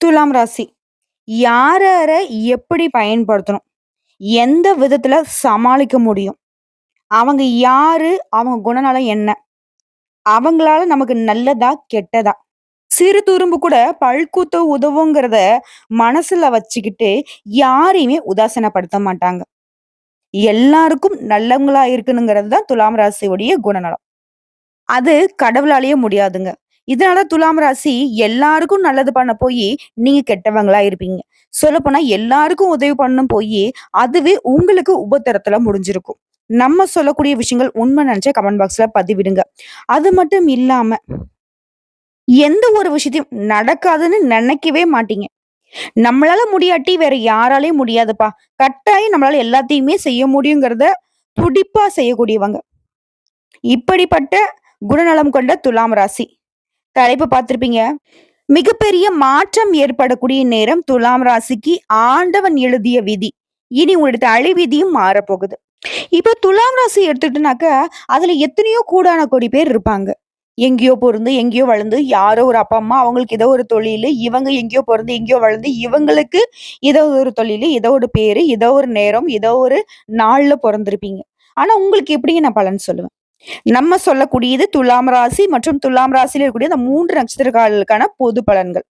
துலாம் ராசி. யார எப்படி பயன்படுத்தணும்? எந்த விதத்துல சமாளிக்க முடியும்? அவங்க யாரு? அவங்க குணநலம் என்ன? அவங்களால நமக்கு நல்லதா? கெட்டதா? சிறு துரும்பு கூட பழுக்கூத்த உதவுங்கிறத மனசுல வச்சுக்கிட்டு யாரையுமே உதாசீனப்படுத்த மாட்டாங்க. எல்லாருக்கும் நல்லவங்களா இருக்கணுங்கிறது தான் துலாம் ராசியுடைய குணநலம். அது கடவுளாலேயே முடியாதுங்க. இதனால துலாம் ராசி எல்லாருக்கும் நல்லது பண்ண போய் நீங்க கெட்டவங்களா இருப்பீங்க. சொல்லப்போனா எல்லாருக்கும் உதவி பண்ணும் போய் அதுவே உங்களுக்கு உபத்திரத்துல முடிஞ்சிருக்கும். நம்ம சொல்லக்கூடிய விஷயங்கள் உண்மை நினைச்சா கமெண்ட் பாக்ஸ்ல பதிவிடுங்க. அது மட்டும் இல்லாம எந்த ஒரு விஷயத்தையும் நடக்காதுன்னு நினைக்கவே மாட்டீங்க. நம்மளால முடியாட்டி வேற யாராலையும் முடியாதுப்பா. கட்டாயம் நம்மளால எல்லாத்தையுமே செய்ய முடியுங்கிறத துடிப்பா செய்யக்கூடியவங்க. இப்படிப்பட்ட குணநலம் கொண்ட துலாம் ராசி. தலைப்பு பார்த்துருப்பீங்க மிகப்பெரிய மாற்றம் ஏற்படக்கூடிய நேரம் துலாம் ராசிக்கு ஆண்டவன் எழுதிய விதி. இனி உங்களுடைய தலைவிதியும் மாறப்போகுது. இப்ப துலாம் ராசி எடுத்துட்டுனாக்க அதுல எத்தனையோ கூடான கோடி பேர் இருப்பாங்க. எங்கேயோ பிறந்து எங்கேயோ வளர்ந்து, யாரோ ஒரு அப்பா, அம்மா அவங்களுக்கு ஏதோ ஒரு தொழிலு, இவங்க எங்கேயோ பிறந்து எங்கேயோ வளர்ந்து, இவங்களுக்கு ஏதோ ஒரு தொழிலு, ஏதோ ஒரு பேரு, ஏதோ ஒரு நேரம், ஏதோ ஒரு நாள்ல பிறந்திருப்பீங்க ஆனா உங்களுக்கு எப்படிங்க நான் பலன் சொல்லுவேன்? நம்ம சொல்லக்கூடியது துலாம் ராசி மற்றும் துலாம் ராசியில் இருக்கக்கூடிய அந்த மூன்று நட்சத்திரக்காரர்களுக்கான பொது பலன்கள்.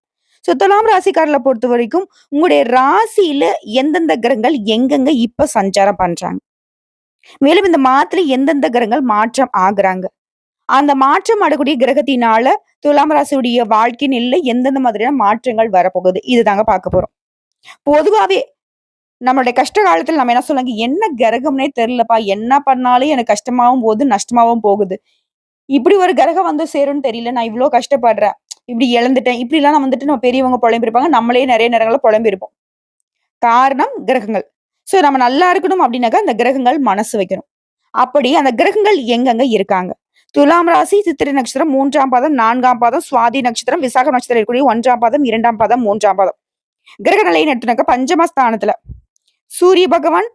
ஸோ துலாம் ராசிக்காரர்கள பொறுத்தவரைக்கும், உங்களுடைய ராசியில எந்தெந்த கிரகங்கள் எங்கெங்க இப்ப சஞ்சாரம் பண்றாங்க? மேலும் இந்த மாதத்துல எந்தெந்த கிரகங்கள் மாற்றம் ஆகுறாங்க? அந்த மாற்றம் ஆடக்கூடிய கிரகத்தினால துலாம் ராசியுடைய வாழ்க்கை நிலையில எந்தெந்த மாதிரியான மாற்றங்கள் வரப்போகுது? இதுதாங்க பார்க்க போறோம். பொதுவாவே நம்மளுடைய கஷ்ட காலத்துல நம்ம என்ன சொல்லுங்க "என்ன கிரகம்னே தெரியலப்பா. என்ன பண்ணாலும் எனக்கு கஷ்டமாவும் போகுது, நஷ்டமாவும் போகுது. இப்படி ஒரு கிரகம் வந்து சேரும்னு தெரியல. நான் இவ்வளவு கஷ்டப்படுறேன். இப்படி இழந்துட்டேன்." இப்படிலாம் நான் வந்துட்டு நம்ம பெரியவங்க புலம்பிருப்பாங்க நம்மளே நிறைய நேரங்களை புலம்பிருப்போம் காரணம் கிரகங்கள். ஸோ நம்ம நல்லா இருக்கணும் அப்படின்னாக்கா, அந்த கிரகங்கள் மனசு வைக்கணும். அப்படி அந்த கிரகங்கள் எங்கெங்க இருக்காங்க? துலாம் ராசி சித்திரை நட்சத்திரம் மூன்றாம் பாதம், நான்காம் பாதம், சுவாதி நட்சத்திரம், விசாக நட்சத்திரம் இருக்கக்கூடிய ஒன்றாம் பாதம், இரண்டாம் பாதம், மூன்றாம் பாதம். கிரக நிலைன்னு நட்டுனாக்க பஞ்சம ஸ்தானத்துல சூரிய பகவான்,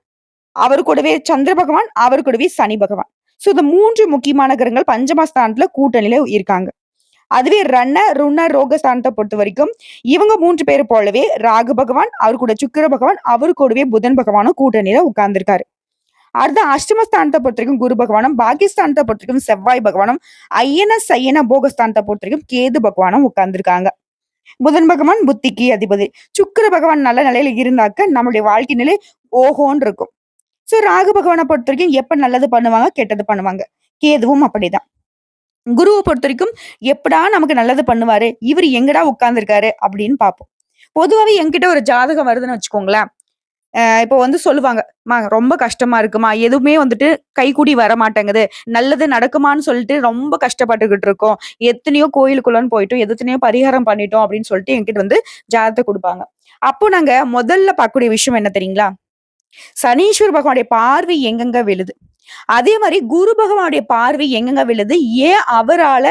அவர் கூடவே சந்திர பகவான், அவர் கூடவே சனி பகவான். ஸோ இந்த மூன்று முக்கியமான கிரகங்கள் பஞ்சமஸ்தானத்துல கூட்டணியில இருக்காங்க. அதுவே ரண, ருண, ரோக பொறுத்த வரைக்கும் இவங்க மூன்று பேர் போலவே ராகு பகவான், அவர் கூட சுக்கிர பகவான், அவர் கூடவே புதன் பகவானும் கூட்டணியில உட்கார்ந்துருக்காரு அடுத்து அஷ்டமஸ்தானத்தை பொறுத்த வரைக்கும் குரு பகவானும், பாகிஸ்தானத்தை பொறுத்த வரைக்கும் செவ்வாய் பகவானும், அய்யன, சயன, பொறுத்த வரைக்கும் கேது பகவானும் உட்கார்ந்துருக்காங்க புதன் பகவான் புத்திக்கு அதிபதி. சுக்கிர பகவான் நல்ல நிலையில இருந்தாக்க, நம்மளுடைய வாழ்க்கை நிலை ஓஹோன்னு இருக்கும். ஸோ ராகு பொறுத்த வரைக்கும் எப்ப நல்லது பண்ணுவாங்க, கெட்டது பண்ணுவாங்க. கேதுவும் அப்படிதான். குருவை பொறுத்த வரைக்கும் எப்படா நமக்கு நல்லது பண்ணுவாரு, இவரு எங்கடா உட்கார்ந்துருக்காரு அப்படின்னு பார்ப்போம். பொதுவாவே என்கிட்ட ஒரு ஜாதகம் வருதுன்னு வச்சுக்கோங்களேன். இப்போ வந்து சொல்லுவாங்க, மா ரொம்ப கஷ்டமா இருக்குமா எதுவுமே வந்துட்டு கைக்குடி வர மாட்டேங்குது நல்லது நடக்குமான்னு சொல்லிட்டு ரொம்ப கஷ்டப்பட்டுக்கிட்டு இருக்கோம். எத்தனையோ கோயிலுக்குள்ளன்னு போயிட்டோம். எத்தனையோ பரிகாரம் பண்ணிட்டோம்." அப்படின்னு சொல்லிட்டு என்கிட்ட வந்து ஜாதகத்த கொடுப்பாங்க அப்போ நாங்க முதல்ல பார்க்கக்கூடிய விஷயம் என்ன தெரியுங்களா? சனீஸ்வர பகவானுடைய பார்வை எங்கெங்க விழுது? அதே மாதிரி குரு பகவானுடைய பார்வை எங்கெங்க விழுது? ஏன் அவரால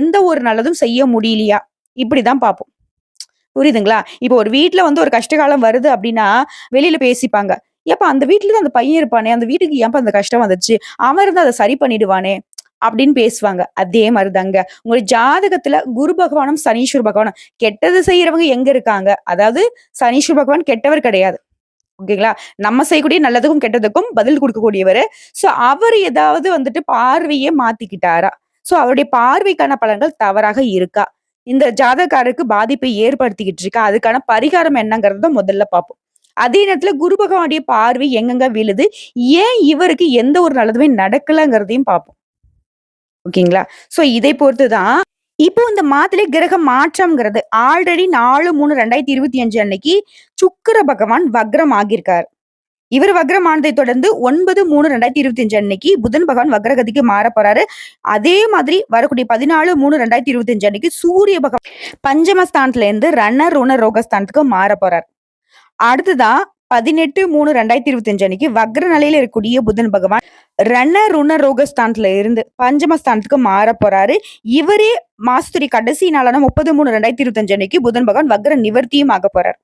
எந்த ஒரு நல்லதும் செய்ய முடியலையா? இப்படிதான் பார்ப்போம். புரியுதுங்களா? இப்போ ஒரு வீட்டில் வந்து ஒரு கஷ்டகாலம் வருது அப்படின்னா, வெளியில பேசிப்பாங்க. "ஏப்பா அந்த வீட்ல தான் அந்த பையன் இருப்பானே, அந்த வீட்டுக்கு ஏன்ப்பா அந்த கஷ்டம் வந்துச்சு? அவன் இருந்து அதை சரி பண்ணிடுவானே." அப்படின்னு பேசுவாங்க. அதே மாதிரிதாங்க தாங்க. உங்க ஜாதகத்துல குரு பகவானும், சனீஸ்வர பகவானும் கெட்டது செய்யறவங்க எங்க இருக்காங்க? அதாவது சனீஸ்வர பகவான் கெட்டவர் கிடையாது. ஓகேங்களா? நம்ம செய்யக்கூடிய நல்லதுக்கும், கெட்டதுக்கும் பதில் கொடுக்கக்கூடியவர் ஸோ அவர் ஏதாவது வந்துட்டு பார்வையே மாத்திக்கிட்டாரா? ஸோ அவருடைய பார்வைக்கான பலன்கள் தவறாக இருக்கா? இந்த ஜாதகாருக்கு பாதிப்பை ஏற்படுத்திக்கிட்டு இருக்கா? அதுக்கான பரிகாரம் என்னங்கிறத முதல்ல பார்ப்போம். அதே நேரத்துல குரு பகவானுடைய பார்வை எங்கெங்க விழுது? ஏன் இவருக்கு எந்த ஒரு நல்லதுமே நடக்கலங்கிறதையும் பார்ப்போம். ஓகேங்களா? ஸோ இதை பொறுத்து தான் இப்போ இந்த மாதத்திலே கிரக மாற்றம்ங்கிறது ஆல்ரெடி 4/3/2025 அன்னைக்கு சுக்கிர பகவான் வக்ரம் ஆகியிருக்காரு. இவர் வக்ரமானதை தொடர்ந்து ஒன்பது மூணு ரெண்டாயிரத்தி இருபத்தி அஞ்சு அன்னைக்கு புதன் பகவான் வக்ரகதிக்கு மாறப் போறாரு. அதே மாதிரி வரக்கூடிய 14/3/2025 அன்னைக்கு சூரிய பகவான் பஞ்சமஸ்தானத்துல இருந்து ரண, ருண, ரோகஸ்தானத்துக்கு மாறப் போறார். அடுத்ததா 18/3/2025 அன்னைக்கு வக்ர நிலையில இருக்கக்கூடிய புதன் பகவான் ரண, ருண, ரோகஸ்தானத்துல இருந்து பஞ்சமஸ்தானத்துக்கு மாற மாறப் போறாரு. இவரே மாசத்துறை கடைசி நாளான 30/3/2025 அன்னைக்கு புதன் பகவான் வக்ர நிவர்த்தியும் ஆக போறார்.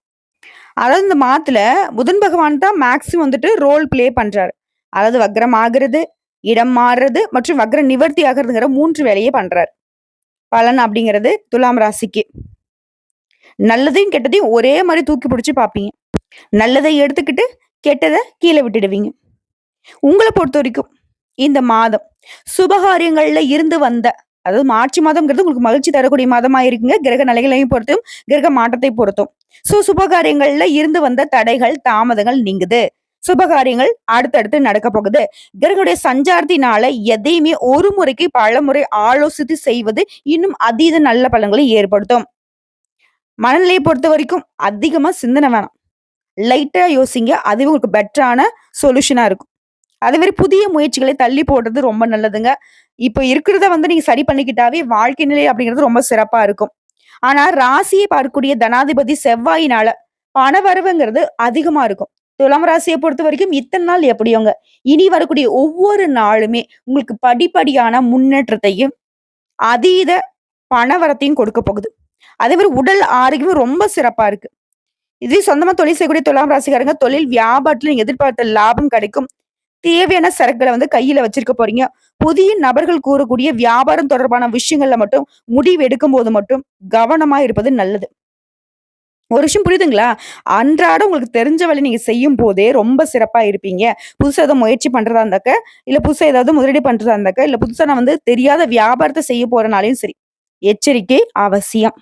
அதாவது இந்த மாதத்துல புதன் பகவான் தான் மேக்ஸிமம் வந்துட்டு ரோல் ப்ளே பண்றாரு. அதாவது வக்ரம் ஆகிறது இடம் மாறுறது மற்றும் வக்ர நிவர்த்தி ஆகிறதுங்கிற மூன்று வேலையை பண்றாரு. பலன் அப்படிங்கிறது துலாம் ராசிக்கு. நல்லதையும் கெட்டதையும் ஒரே மாதிரி தூக்கி பிடிச்சி பார்ப்பீங்க. நல்லதை எடுத்துக்கிட்டு, கெட்டதை கீழே விட்டுடுவீங்க. உங்களை பொறுத்த வரைக்கும் இந்த மாதம் சுபகாரியங்கள்ல இருந்து வந்த அதாவது மார்ச் மாதம்ங்கிறது உங்களுக்கு மகிழ்ச்சி தரக்கூடிய மாதமா இருக்குங்க. கிரக நிலைகளையும் பொறுத்தும், கிரக மாற்றத்தை பொறுத்தும். ஸோ சுபகாரியங்கள்ல இருந்து வந்த தடைகள், தாமதங்கள் நீங்குது. சுபகாரியங்கள் அடுத்தடுத்து நடக்க போகுது. கிரகங்களுடைய சஞ்சாரத்தினால எதையுமே ஒரு முறைக்கு பலமுறை ஆலோசித்து செய்வது இன்னும் அதீத நல்ல பலன்களை ஏற்படுத்தும். மனநிலையை பொறுத்த வரைக்கும் அதிகமா சிந்தனை வேணாம். லைட்டா யோசிங்க. அதுவே உங்களுக்கு பெட்டரான சொல்யூஷனா இருக்கும். அதே மாதிரி புதிய முயற்சிகளை தள்ளி போடுறது ரொம்ப நல்லதுங்க. இப்போ இருக்கிறத வந்து நீங்க சரி பண்ணிக்கிட்டாவே வாழ்க்கை நிலை அப்படிங்கிறது ரொம்ப சிறப்பா இருக்கும். ஆனா ராசியை பார்க்கக்கூடிய தனாதிபதி செவ்வாயினால பணவரவுங்கிறது அதிகமா இருக்கும். துலாம் ராசியை பொறுத்த வரைக்கும் இத்தனை நாள் எப்படியோங்க, இனி வரக்கூடிய ஒவ்வொரு நாளுமே உங்களுக்கு படிப்படியான முன்னேற்றத்தையும், அதீத பணவரத்தையும் கொடுக்க போகுது. அதே மாதிரி உடல் ஆரோக்கியமும் ரொம்ப சிறப்பா இருக்கு. இதே சொந்தமா தொழில் செய்யக்கூடிய துலாம் ராசிக்காரங்க தொழில் வியாபாரத்துல நீங்க எதிர்பார்த்த லாபம் கிடைக்கும். தேவையான சரக்குகளை வந்து கையில வச்சிருக்க போறீங்க. புதிய நபர்கள் கூறக்கூடிய வியாபாரம் தொடர்பான விஷயங்கள்ல மட்டும் முடிவு எடுக்கும் போது மட்டும் கவனமா இருப்பது நல்லது. ஒரு விஷயம் புரியுதுங்களா? அன்றாடம் உங்களுக்கு தெரிஞ்ச வேலைய நீங்க செய்யும்போதே ரொம்ப சிறப்பா இருப்பீங்க. புதுசாக ஏதோ முயற்சி பண்றதா இருந்தாக்க, இல்ல புதுசா ஏதாவது முதலீடு பண்றதா இருந்தாக்க, இல்ல புதுசா நான் வந்து தெரியாத வியாபாரத்தை செய்ய போகிறனாலையும் சரி, எச்சரிக்கை அவசியம்.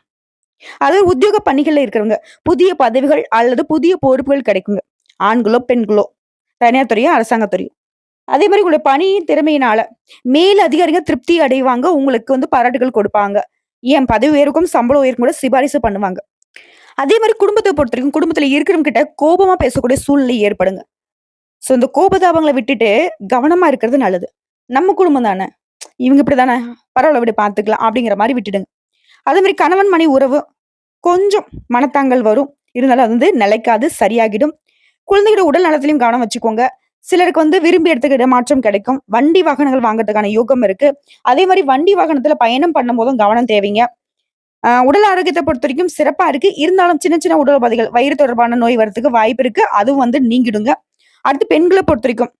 அதாவது உத்தியோக பணிகள்ல இருக்கிறவங்க, புதிய பதவிகள் அல்லது புதிய பொறுப்புகள் கிடைக்குங்க. ஆண்களோ, பெண்களோ, தனியார் துறையும் அரசாங்கத்துறையும் அதே மாதிரி உங்களுடைய பணியின் திறமையினால மேல் அதிகாரிகள் திருப்தி அடைவாங்க. உங்களுக்கு வந்து பாராட்டுகள் கொடுப்பாங்க. ஏன் பதவி உயர்வுக்கும், சம்பளம் உயருக்கும் கூட சிபாரிசு பண்ணுவாங்க. அதே மாதிரி குடும்பத்தை பொறுத்தவரைக்கும், குடும்பத்துல இருக்கிறவங்க கிட்ட கோபமா பேசக்கூடிய சூழ்நிலை ஏற்படுங்க. ஸோ இந்த கோபதாபங்களை விட்டுட்டு கவனமா இருக்கிறது நல்லது. நம்ம குடும்பம் தானே. இவங்க இப்படிதானே. பரவாயில்ல விட பார்த்துக்கலாம். அப்படிங்கிற மாதிரி விட்டுடுங்க. அதே மாதிரி கணவன் மணி உறவு கொஞ்சம் மனத்தாங்கல் வரும். இருந்தாலும் அது வந்து நிலைக்காது, சரியாகிடும். குழந்தைகளோட உடல் நலத்திலையும் கவனம் வச்சுக்கோங்க. சிலருக்கு வந்து விரும்பி இடத்துக்கு இடமாற்றம் கிடைக்கும். வண்டி வாகனங்கள் வாங்குறதுக்கான யோகம் இருக்கு. அதே மாதிரி வண்டி வாகனத்துல பயணம் பண்ணும்போதும் கவனம் தேவைங்க. உடல் ஆரோக்கியத்தை பொறுத்த வரைக்கும் சிறப்பா இருக்கு. இருந்தாலும் சின்ன சின்ன உடல் உபாதைகள், வயிறு தொடர்பான நோய் வரதுக்கு வாய்ப்பு இருக்கு. அதுவும் வந்து நீங்கிடுங்க. அடுத்து பெண்களை பொறுத்த வரைக்கும்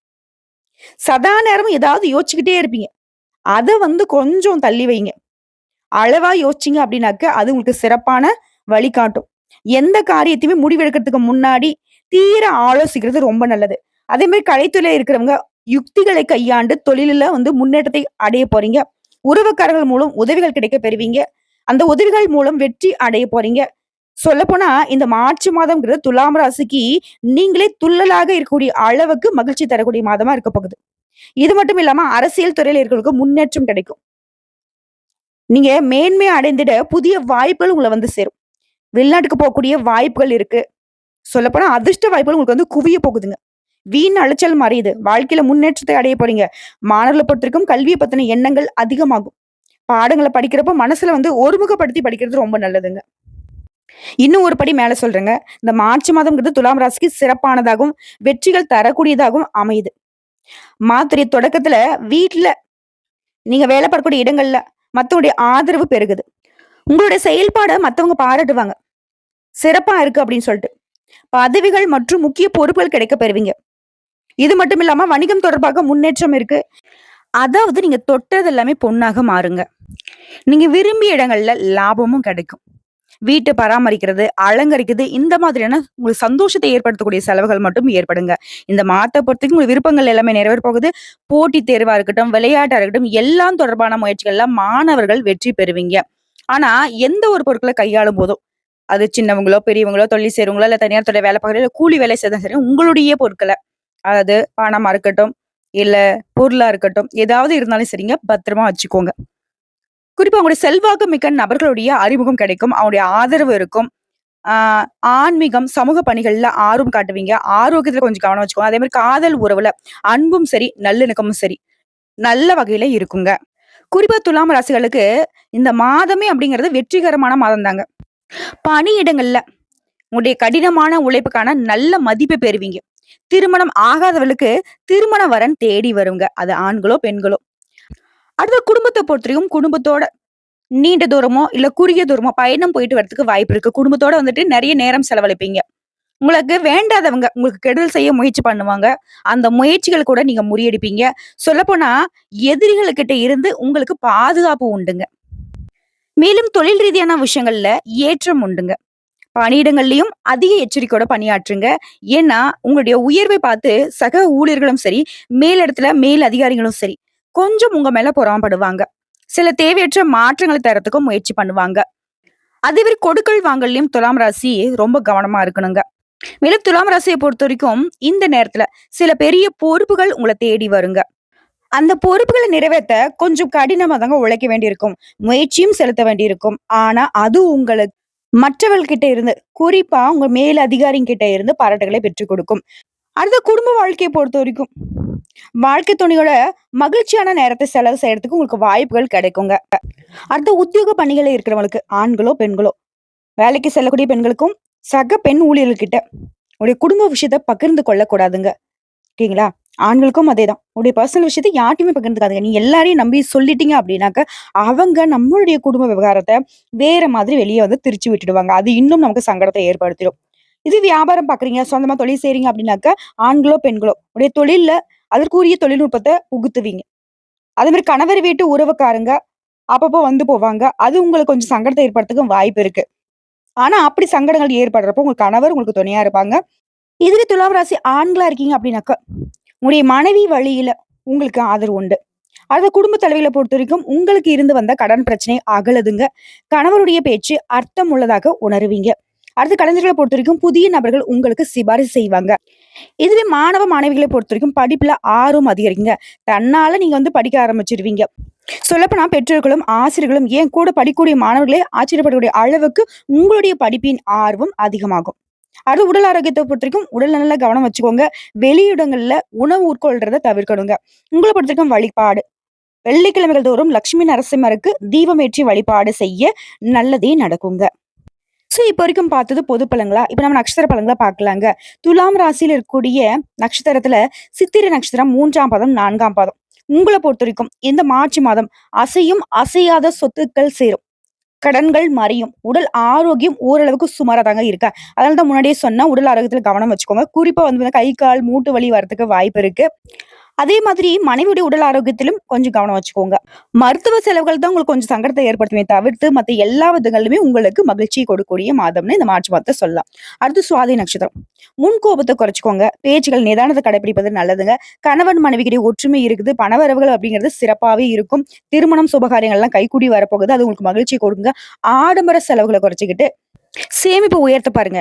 சதா நேரமும் ஏதாவது யோசிச்சுக்கிட்டே இருப்பீங்க. அதை வந்து கொஞ்சம் தள்ளி வைங்க. அளவா யோசிச்சீங்க அப்படின்னாக்க, அது உங்களுக்கு சிறப்பான வழிகாட்டும். எந்த காரியத்தையுமே முடிவெடுக்கிறதுக்கு முன்னாடி தீர ஆலோசிக்கிறது ரொம்ப நல்லது. அதே மாதிரி கலைத்துறையில இருக்கிறவங்க யுக்திகளை கையாண்டு தொழிலில் வந்து முன்னேற்றத்தை அடைய போறீங்க. உறவுக்காரர்கள் மூலம் உதவிகள் கிடைக்க பெறுவீங்க. அந்த உதவிகள் மூலம் வெற்றி அடைய போறீங்க. சொல்லப்போனா இந்த மார்ச் மாதம்ங்கிறது துலாம் ராசிக்கு நீங்களே துள்ளலாக இருக்கக்கூடிய அளவுக்கு மகிழ்ச்சி தரக்கூடிய மாதமா இருக்க போகுது. இது மட்டும் இல்லாம அரசியல் துறையில இருக்கிறவங்களுக்கு முன்னேற்றம் கிடைக்கும். நீங்க மேன்மை அடைந்திட புதிய வாய்ப்புகள் உங்களை வந்து சேரும். வெளிநாட்டுக்கு போகக்கூடிய வாய்ப்புகள் இருக்கு. சொல்லப்போனா அதிர்ஷ்ட வாய்ப்புகள் உங்களுக்கு வந்து குவிய போகுதுங்க. வீண் அலைச்சல் மறையுது. வாழ்க்கையில முன்னேற்றத்தை அடைய போறீங்க. மாணவர்களை பொறுத்தவரைக்கும் கல்வியை பத்தின எண்ணங்கள் அதிகமாகும். பாடங்களை படிக்கிறப்போ மனசுல வந்து ஒருமுகப்படுத்தி படிக்கிறது ரொம்ப நல்லதுங்க. இன்னும் ஒரு படி மேல சொல்றேங்க. இந்த மார்ச் மாதம்ங்கிறது துலாம் ராசிக்கு சிறப்பானதாகவும், வெற்றிகள் தரக்கூடியதாகவும் அமையுது. மாத்திரை தொடக்கத்துல வீட்டுல நீங்க வேலை பார்க்கக்கூடிய இடங்கள்ல மத்தவங்களுடைய ஆதரவு பெருகுது. உங்களுடைய செயல்பாடை மத்தவங்க பாராட்டுவாங்க. சிறப்பா இருக்கு அப்படின்னு சொல்லிட்டு. பதவிகள் மற்றும் முக்கிய பொறுப்புகள் கிடைக்க பெறுவீங்க. இது மட்டும் இல்லாம வணிகம் தொடர்பாக முன்னேற்றம் இருக்கு. அதாவது நீங்க தொட்டது எல்லாமே பொண்ணாக மாறுங்க. நீங்க விரும்பிய இடங்கள்ல லாபமும் கிடைக்கும். வீட்டை பராமரிக்கிறது, அலங்கரிக்கிறது இந்த மாதிரியான உங்களுக்கு சந்தோஷத்தை ஏற்படுத்தக்கூடிய செலவுகள் மட்டும் ஏற்படுங்க. இந்த மாதத்த பொறுத்தவரைக்கும் உங்களுக்கு விருப்பங்கள் எல்லாமே நிறைவேற போகுது. போட்டித் தேர்வா இருக்கட்டும், விளையாட்டா இருக்கட்டும், எல்லாம் தொடர்பான முயற்சிகள்ல மாணவர்கள் வெற்றி பெறுவீங்க. ஆனா எந்த ஒரு பொருட்களை கையாளும் போதும், அது சின்னவங்களோ, பெரியவங்களோ, தொழில் செய்றவங்களோ, இல்லை தனியார் துறை வேலை பார்க்குறவங்களோ, இல்லை கூலி வேலை செய்றதா சரி, உங்களுடைய பொருட்கள அதாவது பணமா இருக்கட்டும், இல்லை பொருளா இருக்கட்டும், ஏதாவது இருந்தாலும் சரிங்க, பத்திரமா வச்சுக்கோங்க. குறிப்பாக அவங்களுடைய செல்வாக்கு மிக்க நபர்களுடைய அறிமுகம் கிடைக்கும். அவங்களுடைய ஆதரவு இருக்கும். ஆன்மீகம், சமூக பணிகளில் ஆர்வம் காட்டுவீங்க. ஆரோக்கியத்தில் கொஞ்சம் கவனம் வச்சுக்கோங்க. அதே மாதிரி காதல் உறவுல அன்பும் சரி, நல்லிணக்கமும் சரி, நல்ல வகையில இருக்குங்க. குறிப்பா துலாம் ராசிகளுக்கு இந்த மாதமே அப்படிங்கிறது வெற்றிகரமான மாதம் தாங்க. பணியிடங்கள்ல உங்களுடைய கடினமான உழைப்புக்கான நல்ல மதிப்பை பெறுவீங்க. திருமணம் ஆகாதவர்களுக்கு திருமண வரன் தேடி வருங்க. அது ஆண்களோ, பெண்களோ. அடுத்து குடும்பத்தை பொறுத்தவரைக்கும் குடும்பத்தோட நீண்ட தூரமோ, இல்ல குறுகிய தூரமோ பயணம் போயிட்டு வரதுக்கு வாய்ப்பு இருக்கு. குடும்பத்தோட வந்துட்டு நிறைய நேரம் செலவழிப்பீங்க. உங்களுக்கு வேண்டாதவங்க உங்களுக்கு கெடுதல் செய்ய முயற்சி பண்ணுவாங்க. அந்த முயற்சிகள் கூட நீங்க முறியடிப்பீங்க. சொல்லப்போனா எதிரிகளுக்கிட்ட இருந்து உங்களுக்கு பாதுகாப்பு உண்டுங்க. மேலும் தொழில் ரீதியான விஷயங்கள்ல ஏற்றம் உண்டுங்க. பணியிடங்கள்லயும் அதிக எச்சரிக்கையோட பணியாற்றுங்க. ஏன்னா, உங்களுடைய உயர்வை பார்த்து சக ஊழியர்களும் சரி, மேலிடத்துல மேல் அதிகாரிகளும் சரி, கொஞ்சம் உங்க மேல பொறாமப்படுவாங்க. சில தேவையற்ற மாற்றங்களை தரத்துக்கும் முயற்சி பண்ணுவாங்க. அதேமாரி கொடுக்கல் வாங்கல்லையும் துலாம் ராசி ரொம்ப கவனமா இருக்கணுங்க. மேலும் துலாம் ராசியை பொறுத்த வரைக்கும் இந்த நேரத்துல சில பெரிய பொறுப்புகள் உங்களை தேடி வருங்க. அந்த பொறுப்புகளை நிறைவேற்ற கொஞ்சம் கடினமா தாங்க உழைக்க வேண்டியிருக்கும். முயற்சியும் செலுத்த வேண்டியிருக்கும். ஆனா, அது உங்களுக்கு மற்றவர்கிட்ட இருந்து, குறிப்பா உங்க மேல் அதிகாரிங்கிட்ட இருந்து பாராட்டுகளை பெற்றுக் கொடுக்கும். அடுத்த குடும்ப வாழ்க்கையை பொறுத்த வரைக்கும் வாழ்க்கை துணையோட மகிழ்ச்சியான நேரத்தை செலவு செய்யறதுக்கு உங்களுக்கு வாய்ப்புகள் கிடைக்குங்க. அடுத்த உத்தியோக பணிகளை இருக்கிறவங்களுக்கு, ஆண்களோ, பெண்களோ, வேலைக்கு செல்லக்கூடிய பெண்களுக்கும், சக பெண் ஊழியர்கள்கிட்ட உடைய குடும்ப விஷயத்த பகிர்ந்து கொள்ளக்கூடாதுங்க. ஓகேங்களா? ஆண்களுக்கும் அதேதான். உடைய பர்சனல் விஷயத்த யார்ட்டையுமே பகிர்ந்துக்காதுங்க நீங்க எல்லாரையும் நம்பி சொல்லிட்டீங்க அப்படின்னாக்க, அவங்க நம்மளுடைய குடும்ப விவகாரத்தை வேற மாதிரி வெளியே வந்து திரிச்சு விட்டுடுவாங்க. அது இன்னும் நமக்கு சங்கடத்தை ஏற்படுத்திடும். இது வியாபாரம் பாக்குறீங்க சொந்தமா தொழில் செய்றீங்க அப்படின்னாக்க, ஆண்களோ, பெண்களோ உடைய தொழில்ல அதற்குரிய தொழில்நுட்பத்த புகுத்துவீங்க. மாதிரி கணவர் வீட்டு உறவுக்காரங்க அப்பப்போ வந்து போவாங்க. அது உங்களுக்கு கொஞ்சம் சங்கடத்தை ஏற்படுத்தவும் வாய்ப்பு இருக்கு. ஆனா, அப்படி சங்கடங்கள் ஏற்படுறப்போ உங்க கணவர் உங்களுக்கு துணையா இருப்பாங்க. இதுவே துலாம் ராசி ஆண்களா இருக்கீங்க அப்படின்னாக்க, உங்களுடைய மனைவி வழியில உங்களுக்கு ஆதரவு உண்டு. அடுத்த குடும்ப தலைவையில் பொறுத்த வரைக்கும் உங்களுக்கு இருந்து வந்த கடன் பிரச்சனை அகலதுங்க கணவருடைய பேச்சு அர்த்தம் உள்ளதாக உணருவீங்க. அடுத்து பொறுத்த வரைக்கும் புதிய நபர்கள் உங்களுக்கு சிபாரிசு செய்வாங்க. இதுவே மாணவ, மாணவிகளை பொறுத்த வரைக்கும் படிப்புல ஆர்வம் அதிகரிக்குங்க. தன்னால நீங்க வந்து படிக்க ஆரம்பிச்சிருவீங்க சொல்லப்போனா பெற்றோர்களும், ஆசிரியர்களும் ஏன் கூட படிக்கக்கூடிய மாணவர்களே ஆச்சரியப்படக்கூடிய அளவுக்கு உங்களுடைய படிப்பின் ஆர்வம் அதிகமாகும். அடுத்து உடல் ஆரோக்கியத்தை பொறுத்தவரைக்கும், உடல் நல்ல கவனம் வச்சுக்கோங்க. வெளியிடங்கள்ல உணவு உட்கொள்றத தவிர்க்கணுங்க. உங்களை பொறுத்தவரைக்கும் வழிபாடு. வெள்ளிக்கிழமைகள் தோறும் லட்சுமி நரசிம்மருக்கு தீபமேற்றி வழிபாடு செய்ய நல்லதே நடக்குங்க. ஸோ, இப்போ வரைக்கும் பார்த்தது பொது பழங்களா இப்ப நம்ம நட்சத்திர பழங்களா பார்க்கலாங்க. துலாம் ராசியில இருக்கக்கூடிய நட்சத்திரத்துல சித்திரை நட்சத்திரம் மூன்றாம் பதம் நான்காம் பதம் உங்களை பொறுத்த வரைக்கும் இந்த மார்ச் மாதம் அசையும், அசையாத சொத்துக்கள் சேரும். கடன்கள் மறையும். உடல் ஆரோக்கியம் ஓரளவுக்கு சுமாராக தாங்க இருக்கா அதனால தான் முன்னாடியே சொன்னால் உடல் ஆரோக்கியத்தில் கவனம் வச்சுக்கோங்க. குறிப்பாக வந்து கை, கால், மூட்டு வலி வரதுக்கு வாய்ப்பு இருக்குது அதே மாதிரி மனைவியுடைய உடல் ஆரோக்கியத்திலும் கொஞ்சம் கவனம் வச்சுக்கோங்க. மருத்துவ செலவுகள் தான் உங்களுக்கு கொஞ்சம் சங்கடத்தை ஏற்படுத்துமே தவிர்த்து, மத்த எல்லா விதங்களிலுமே உங்களுக்கு மகிழ்ச்சிய கொடுக்கக்கூடிய மாதம்னு இந்த மார்ச் மாதத்தை சொல்லலாம். அடுத்து சுவாதி நட்சத்திரம். முன் கோபத்தை குறைச்சுக்கோங்க. பேச்சுகள் நிதானத்தை கடைபிடிப்பது நல்லதுங்க. கணவன் மனைவிக்கிடையே ஒற்றுமை இருக்குது. பணவரவுகள் அப்படிங்கிறது சிறப்பாவே இருக்கும். திருமணம், சுபகாரியங்கள்லாம் கைகூடி வரப்போகுது. அது உங்களுக்கு மகிழ்ச்சி கொடுங்க ஆடம்பர செலவுகளை குறைச்சிக்கிட்டு சேமிப்பு உயர்த்த பாருங்க.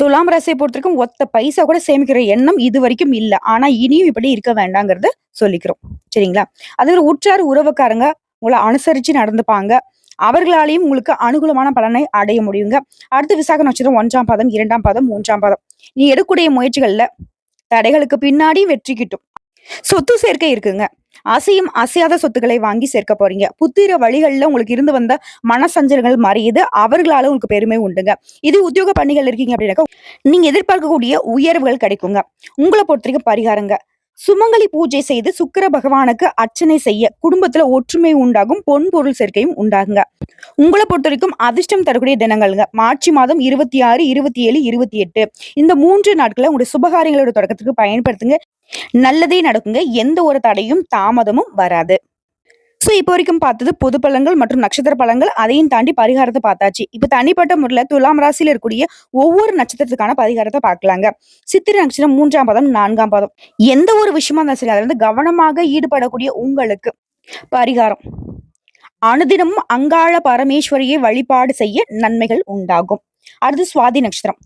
துலாம் ராசியை பொறுத்திருக்கும் ஒத்த பைசா கூட சேமிக்கிற எண்ணம் இது வரைக்கும் இல்லை ஆனா, இனியும் இப்படி இருக்க வேண்டாங்கிறத சொல்லிக்கிறோம். சரிங்களா? அதேமாரி உற்றார் உறவுக்காரங்க உங்களை அனுசரிச்சு நடந்துப்பாங்க. அவர்களாலேயும் உங்களுக்கு அனுகூலமான பலனை அடைய முடியுங்க. அடுத்து விசாக நட்சத்திரம் ஒன்றாம் பாதம், இரண்டாம் பாதம், மூன்றாம் பாதம். நீ எடுக்கக்கூடிய முயற்சிகள்ல தடைகளுக்கு பின்னாடி வெற்றி கிட்டும். சொத்து சேர்க்கை இருக்குங்க. அசையும், அசையாத சொத்துக்களை வாங்கி சேர்க்க போறீங்க. புத்திர வழிகளில் உங்களுக்கு இருந்து வந்த மனசஞ்சல்கள் மறையுது. அவர்களால உங்களுக்கு பெருமை உண்டுங்க. இது உத்தியோக பணிகள் இருக்கீங்க அப்படின்னாக்கா, நீங்க எதிர்பார்க்கக்கூடிய உயர்வுகள் கிடைக்குங்க. உங்கள பொறுத்தவரைக்கும் பரிகாரங்க. சுமங்கலி பூஜை செய்து சுக்கிர பகவானுக்கு அர்ச்சனை செய்ய குடும்பத்துல ஒற்றுமை உண்டாகும். பொன் பொருள் சேர்க்கையும் உண்டாகுங்க. உங்களை பொறுத்த வரைக்கும் அதிர்ஷ்டம் தரக்கூடிய தினங்கள்ங்க. மார்ச் மாதம் 26, 27, 28 இந்த மூன்று நாட்கள உங்களுடைய சுபகாரியங்களோட தொடக்கத்துக்கு பயன்படுத்துங்க. நல்லதே நடக்குங்க. எந்த ஒரு தடையும், தாமதமும் வராது. ஸோ, இப்போ வரைக்கும் பார்த்தது பொது பழங்கள் மற்றும் நட்சத்திர பழங்கள் அதையும் தாண்டி பரிகாரத்தை பார்த்தாச்சு. இப்ப தனிப்பட்ட முறையில துலாம் ராசியில் இருக்கக்கூடிய ஒவ்வொரு நட்சத்திரத்துக்கான பரிகாரத்தை பார்க்கலாங்க. சித்திரை நட்சத்திரம் மூன்றாம் பாதம், நான்காம் பாதம். எந்த ஒரு விஷயமா இருந்தாலும் சரி, அதுல வந்து கவனமாக ஈடுபடக்கூடிய உங்களுக்கு பரிகாரம். அனுதினமும் அங்காள பரமேஸ்வரியை வழிபாடு செய்ய நன்மைகள் உண்டாகும். அடுத்து சுவாதி நட்சத்திரம்.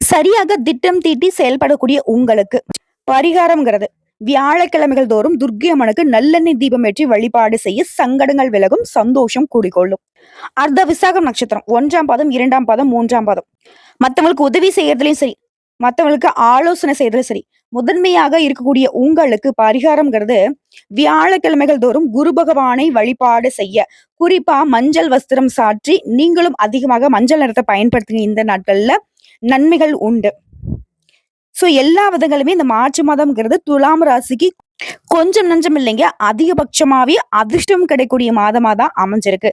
சரியாக திட்டம் தீட்டி செயல்படக்கூடிய உங்களுக்கு பரிகாரம்ங்கிறது வியாழக்கிழமைகள் தோறும் துர்க்கை அம்மனுக்கு நல்லெண்ணெய் தீபம் ஏற்றி வழிபாடு செய்ய சங்கடங்கள் விலகும். சந்தோஷம் கூடிக்கொள்ளும். அர்த்த விசாகம் நட்சத்திரம் ஒன்றாம் பாதம், இரண்டாம் பாதம், மூன்றாம் பாதம். மத்தவங்களுக்கு உதவி செய்யறதுலயும் சரி, மத்தவங்களுக்கு ஆலோசனை செய்யறதுலையும் சரி, முதன்மையாக இருக்கக்கூடிய உங்களுக்கு பரிகாரம்ங்கிறது வியாழக்கிழமைகள் தோறும் குரு பகவானை வழிபாடு செய்ய, குறிப்பா மஞ்சள் வஸ்திரம் சாற்றி நீங்களும் அதிகமாக மஞ்சள் நிறத்தை பயன்படுத்துங்க இந்த நாட்கள்ல. நன்மைகள் உண்டு. ஸோ, எல்லா விதங்களுமே இந்த மார்ச் மாதம்ங்கிறது துலாம் ராசிக்கு கொஞ்சம் நஞ்சம் இல்லைங்க. அதிகபட்சமாவே அதிர்ஷ்டம் கிடைக்கக்கூடிய மாதமா தான் அமைஞ்சிருக்கு.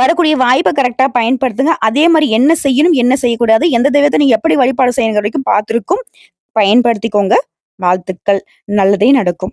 வரக்கூடிய வாய்ப்பை கரெக்டா பயன்படுத்துங்க. அதே மாதிரி என்ன செய்யணும், என்ன செய்யக்கூடாது, எந்த தெய்வத்தை நீங்க எப்படி வழிபாடு செய்யணுங்கிற வரைக்கும் பார்த்துருக்கும் பயன்படுத்திக்கோங்க. வாழ்த்துக்கள். நல்லதே நடக்கும்.